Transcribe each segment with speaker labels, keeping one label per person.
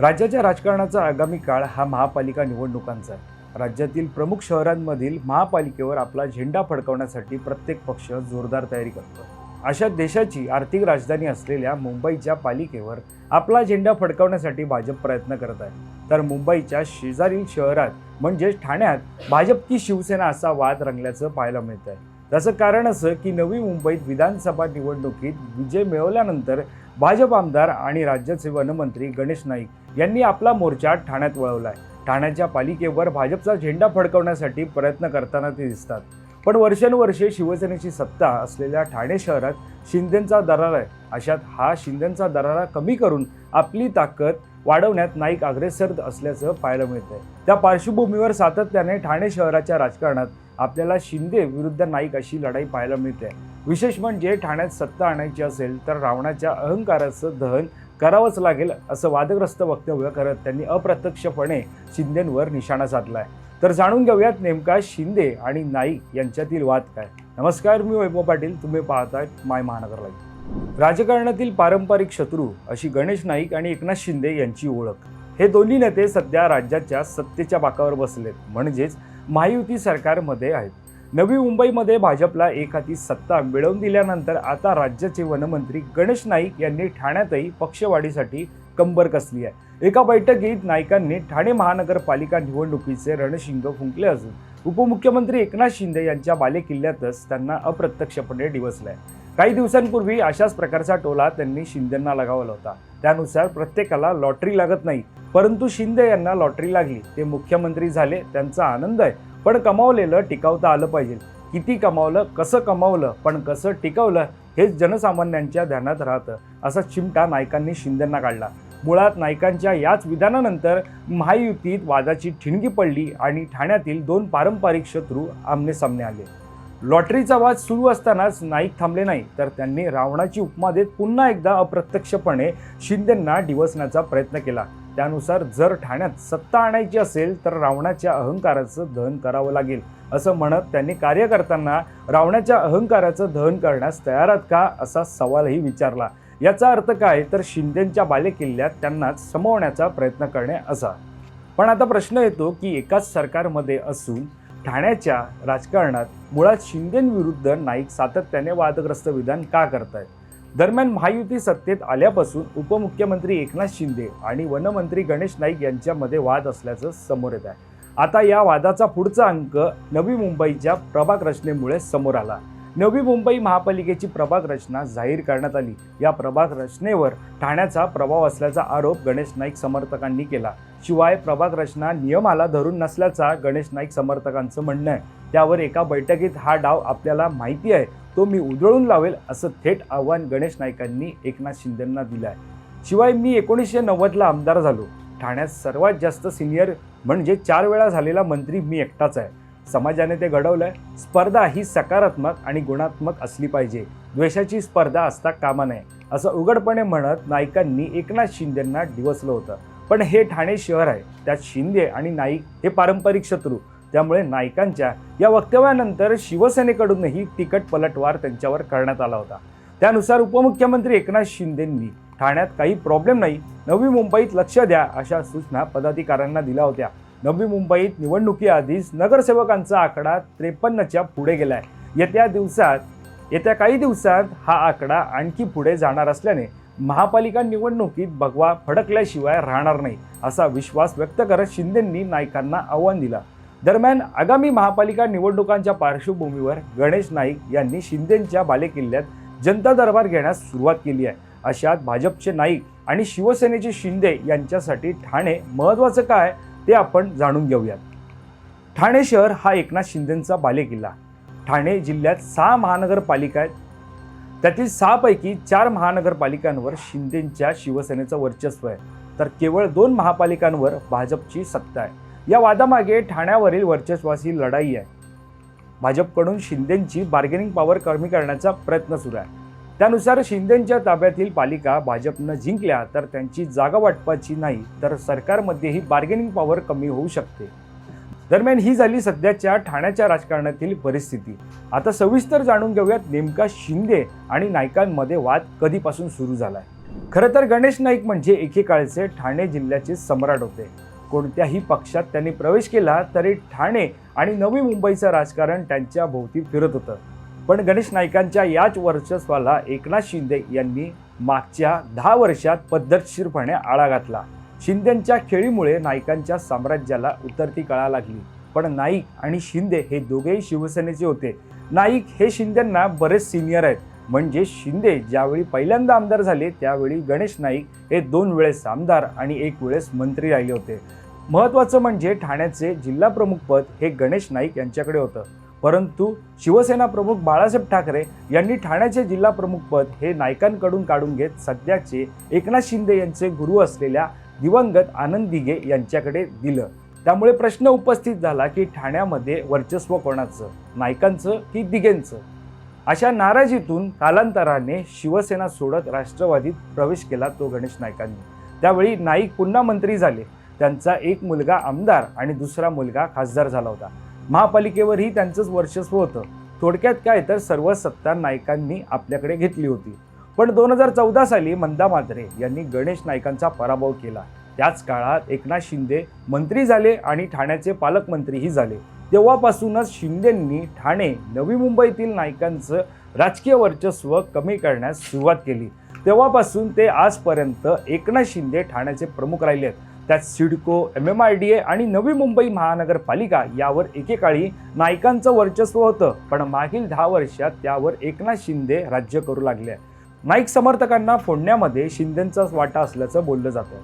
Speaker 1: राज्याच्या राजकारणाचा आगामी काळ हा महापालिका निवडणुकांचा आहे. राज्यातील प्रमुख शहरांमधील महापालिकेवर आपला झेंडा फडकवण्यासाठी प्रत्येक पक्ष जोरदार तयारी करतो. अशा देशाची आर्थिक राजधानी असलेल्या मुंबईच्या पालिकेवर आपला झेंडा फडकवण्यासाठी भाजप प्रयत्न करत आहे. तर मुंबईच्या शेजारील शहरात म्हणजेच ठाण्यात भाजप की शिवसेना असा वाद रंगल्याचं पाहायला मिळत आहे त्याचं कारण असं की नवी मुंबईत विधानसभा निवडणुकीत विजय मिळवल्यानंतर भाजप आमदार आणि राज्याचे वनमंत्री गणेश नाईक यांनी आपला मोर्चा ठाण्यात वळवलाय. ठाण्याच्या पालिकेवर भाजपचा झेंडा फडकवण्यासाठी प्रयत्न करताना ते दिसतात. पण वर्षानुवर्षे शिवसेनेची सत्ता असलेल्या ठाणे शहरात शिंदेंचा दरारा आहे. अशात हा शिंदेंचा दरारा कमी करून आपली ताकद वाढवण्यात नाईक अग्रेसर असल्याचं पाहायला मिळतंय. त्या पार्श्वभूमीवर सातत्याने ठाणे शहराच्या राजकारणात आपल्याला शिंदे विरुद्ध नाईक अशी लढाई पाहायला मिळते. विशेष म्हणजे ठाण्यात सत्ता आणायची असेल तर रावणाच्या अहंकाराचं दहन करावंच लागेल असं वादग्रस्त वक्तव्य करत त्यांनी अप्रत्यक्षपणे शिंदेंवर निशाणा साधलाय. तर जाणून घेऊयात नेमका शिंदे आणि नाईक यांच्यातील वाद काय. नमस्कार मी वैभव पाटील. तुम्ही पाहताय माय महानगर लाईव्ह. राजकारणातील पारंपरिक शत्रू अशी गणेश नाईक आणि एकनाथ शिंदे यांची ओळख. हे दोन्ही नेते सध्या राज्याच्या सत्तेच्या बाकावर बसलेत. म्हणजेच महायुती सरकारमध्ये आहेत. नवी मुंबईमध्ये भाजपला एक हाती सत्ता मिळवून दिल्यानंतर आता राज्याचे वनमंत्री गणेश नाईक यांनी ठाण्यातही पक्षवाढीसाठी कंबर कसली आहे. एका बैठकीत नाईकांनी ठाणे महानगरपालिका निवडणुकीचे रणशिंग फुंकले असून उपमुख्यमंत्री एकनाथ शिंदे यांच्या बालेकिल्ल्यातच त्यांना अप्रत्यक्षपणे डिवसलं आहे काही दिवसांपूर्वी अशाच प्रकारचा टोला त्यांनी शिंदेंना लगावला होता. त्यानुसार प्रत्येकाला लॉटरी लागत नाही. परंतु शिंदे यांना लॉटरी लागली. ते मुख्यमंत्री झाले त्यांचा आनंद आहे. पण कमावलेलं टिकावता आलं पाहिजे. किती कमावलं कसं कमावलं पण कसं टिकवलं हेच जनसामान्यांच्या ध्यानात राहतं असा चिमटा नायकांनी शिंदेंना काढला. मुळात नायकांच्या याच विधानानंतर महायुतीत वादाची ठिणगी पडली आणि ठाण्यातील दोन पारंपरिक शत्रू आमने सामने आले. लॉटरीचा वाद सुरू असतानाच नाईक थांबले नाही तर त्यांनी रावणाची उपमा देत पुन्हा एकदा अप्रत्यक्षपणे शिंदेंना डिवसण्याचा प्रयत्न केला. त्यानुसार जर ठाण्यात सत्ता आणायची असेल तर रावणाच्या अहंकाराचं दहन करावं लागेल असं म्हणत त्यांनी कार्यकर्त्यांना रावणाच्या अहंकाराचं दहन करण्यास तयार आहात का असा सवालही विचारला. याचा अर्थ काय? तर शिंदेंच्या बालेकिल्ल्यात त्यांना समवण्याचा प्रयत्न करणे असा. पण आता प्रश्न येतो की एकाच सरकारमध्ये असून ठाण्याच्या राजकारणात मुळात शिंदेविरुद्ध नाईक सातत्याने वादग्रस्त विधान का करतायत? दरम्यान महायुती सत्तेत आल्यापासून उपमुख्यमंत्री एकनाथ शिंदे आणि वनमंत्री गणेश नाईक यांच्यामध्ये वाद असल्याचं समोर येत आहे. आता या वादाचा पुढचा अंक नवी मुंबईच्या प्रभाग रचनेमुळे समोर आला. नवी मुंबई महापालिकेची प्रभाग रचना जाहीर करण्यात आली. या प्रभाग रचनेवर ठाण्याचा प्रभाव असल्याचा आरोप गणेश नाईक समर्थकांनी केला. शिवाय प्रभाग रचना नियमाला धरून नसल्याचा गणेश नाईक समर्थकांचं म्हणणं आहे. त्यावर एका बैठकीत हा डाव आपल्याला माहिती आहे. तो मी उधळून लावेल असं थेट आव्हान गणेश नाईकांनी एकनाथ शिंदेंना दिलं आहे शिवाय मी एकोणीसशे नव्वदला आमदार झालो. ठाण्यात सर्वात जास्त सिनियर म्हणजे चार वेळा झालेला मंत्री मी एकटाच आहे. समाजाने ते घडवलंय. स्पर्धा ही सकारात्मक आणि गुणात्मक असली पाहिजे. द्वेषाची स्पर्धा असता कामा नये. असं उघडपणे म्हणत नाईकांनी एकनाथ शिंदेंना डिवसलं होतं. पण हे ठाणे शहर आहे. त्यात शिंदे आणि नाईक हे पारंपरिक शत्रू. त्यामुळे नाईकांच्या या वक्तव्यानंतर शिवसेनेकडूनही तिकट पलटवार त्यांच्यावर करण्यात आला होता. त्यानुसार उपमुख्यमंत्री एकनाथ शिंदेंनी ठाण्यात काही प्रॉब्लेम नाही नवी मुंबईत लक्ष द्या अशा सूचना पदाधिकाऱ्यांना दिल्या होत्या. नवी मुंबईत निवडणुकीआधीच नगरसेवकांचा आकडा त्रेपन्नच्या पुढे गेलाय. येत्या दिवसात येत्या काही दिवसात हा आकडा आणखी पुढे जाणार असल्याने महापालिका निवडणुकीत भगवा फडकल्याशिवाय राहणार नाही असा विश्वास व्यक्त करत शिंदेंनी नाईकांना आव्हान दिला. दरम्यान आगामी महापालिका निवडणुकांच्या पार्श्वभूमीवर गणेश नाईक यांनी शिंदेंच्या बालेकिल्ल्यात जनता दरबार घेण्यास सुरुवात केली आहे. अशात भाजपचे नाईक आणि शिवसेनेचे शिंदे यांच्यासाठी ठाणे महत्त्वाचं काय ते आपण जाणून घेऊयात. ठाणे शहर हा एकनाथ शिंदेंचा बालेकिल्ला. ठाणे जिल्ह्यात सहा महानगरपालिका आहेत. त्यातील सहापैकी चार महानगरपालिकांवर शिंदेंच्या शिवसेनेचं वर्चस्व आहे. तर केवळ दोन महापालिकांवर भाजपची सत्ता आहे. या वादामागे ठाण्यावरील वर्चस्वाची लढाई आहे. भाजपकडून शिंदेंची बार्गेनिंग पॉवर कमी करण्याचा प्रयत्न सुरू आहे. त्यानुसार शिंदेंच्या ताब्यातील पालिका भाजपनं जिंकल्या तर त्यांची जागा वाटपाची नाही तर सरकारमध्येही बार्गेनिंग पॉवर कमी होऊ शकते. दरम्यान ही झाली सध्याच्या ठाण्याच्या राजकारणातील परिस्थिती. आता सविस्तर जाणून घेऊयात नेमका शिंदे आणि नायकांमध्ये वाद कधीपासून सुरू झालाय. खरं तर गणेश नाईक म्हणजे एकेकाळचे ठाणे जिल्ह्याचे सम्राट होते. कोणत्याही पक्षात त्यांनी प्रवेश केला तरी ठाणे आणि नवी मुंबईचं राजकारण त्यांच्या भोवती फिरत होतं. पण गणेश नाईकांच्या याच वर्चस्वाला एकनाथ शिंदे यांनी मागच्या दहा वर्षात पद्धतशीरपणे आळा घातला. शिंदेंच्या खेळीमुळे नाईकांच्या साम्राज्याला उतरती कळा लागली. पण नाईक आणि शिंदे हे दोघेही शिवसेनेचे होते. नाईक हे शिंदेंना बरेच सिनियर आहेत. म्हणजे शिंदे ज्यावेळी पहिल्यांदा आमदार झाले त्यावेळी गणेश नाईक हे दोन वेळेस आमदार आणि एक वेळेस मंत्री राहिले होते. महत्त्वाचं म्हणजे ठाण्याचे जिल्हा प्रमुख पद हे गणेश नाईक यांच्याकडे होतं. परंतु शिवसेना प्रमुख बाळासाहेब ठाकरे यांनी ठाण्याचे जिल्हा प्रमुख पद हे नायकांकडून काढून घेत सध्याचे एकनाथ शिंदे यांचे गुरु असलेल्या दिवंगत आनंद दिघे यांच्याकडे दिलं. त्यामुळे प्रश्न उपस्थित झाला की ठाण्यामध्ये वर्चस्व कोणाचं? नायकांचं की दिघेंचं? अशा नाराजीतून कालांतराने शिवसेना सोडत राष्ट्रवादीत प्रवेश केला तो गणेश नाईकांनी. त्यावेळी नाईक पुन्हा मंत्री झाले. त्यांचा एक मुलगा आमदार आणि दुसरा मुलगा खासदार झाला होता. महापालिकेवरही त्यांचंच वर्चस्व होतं. थोडक्यात काय तर सर्व सत्ता नायकांनी आपल्याकडे घेतली होती. पण दोन हजार चौदा साली मंदा मात्रे यांनी गणेश नाईकांचा पराभव केला. त्याच काळात एकनाथ शिंदे मंत्री झाले आणि ठाण्याचे पालकमंत्रीही झाले. तेव्हापासूनच शिंदेंनी ठाणे नवी मुंबईतील नायकांचं राजकीय वर्चस्व कमी करण्यास सुरुवात केली. तेव्हापासून ते आजपर्यंत एकनाथ शिंदे ठाण्याचे प्रमुख राहिले आहेत. त्यात CIDCO M M R D A आणि नवी मुंबई महानगरपालिका यावर एकेकाळी नायकांचं वर्चस्व होतं. पण मागील दहा वर्षात त्यावर एकनाथ शिंदे राज्य करू लागले नाईक समर्थकांना फोडण्यामध्ये शिंदेंचाच वाटा असल्याचं बोललं जातं.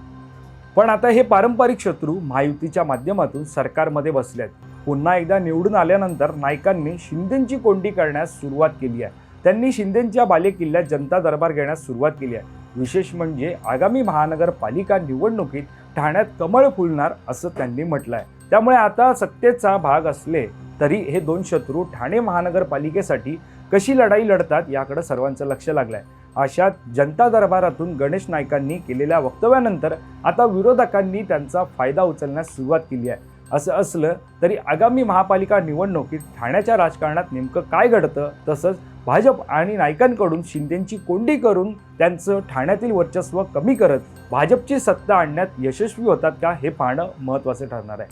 Speaker 1: पण आता हे पारंपरिक शत्रू महायुतीच्या माध्यमातून सरकारमध्ये बसले आहेत पुन्हा एकदा निवडून आल्यानंतर नायकांनी शिंदेंची कोंडी करण्यास सुरुवात केली आहे. त्यांनी शिंदेंच्या बालेकिल्ल्यात जनता दरबार घेण्यास सुरुवात केली आहे. विशेष म्हणजे आगामी महानगरपालिका निवडणुकीत ठाण्यात कमळ फुलणार असं त्यांनी म्हटलं आहे त्यामुळे आता सत्तेचा भाग असले तरी हे दोन शत्रू ठाणे महानगरपालिकेसाठी कशी लढाई लढतात याकडे सर्वांचं लक्ष लागलं आहे अशात जनता दरबारातून गणेश नायकांनी केलेल्या वक्तव्यानंतर आता विरोधकांनी त्यांचा फायदा उचलण्यास सुरुवात केली आहे. असं असलं तरी आगामी महापालिका निवडणुकीत ठाण्याच्या राजकारणात नेमकं काय घडतं तसंच भाजप आणि नायकांकडून शिंदेंची कोंडी करून त्यांचं ठाण्यातील वर्चस्व कमी करत भाजपची सत्ता आणण्यात यशस्वी होतात का हे पाहणं महत्त्वाचं ठरणार आहे.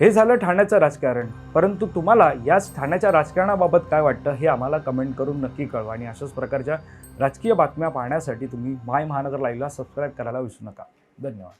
Speaker 1: हे झालं ठाण्याचं राजकारण. परंतु तुम्हाला याच ठाण्याच्या राजकारणाबाबत काय वाटतं हे आम्हाला कमेंट करून नक्की कळवा आणि अशाच प्रकारच्या राजकीय बातम्या पाहण्यासाठी तुम्ही माय महानगर लाईव्हला सबस्क्राईब करायला विसरू नका. धन्यवाद.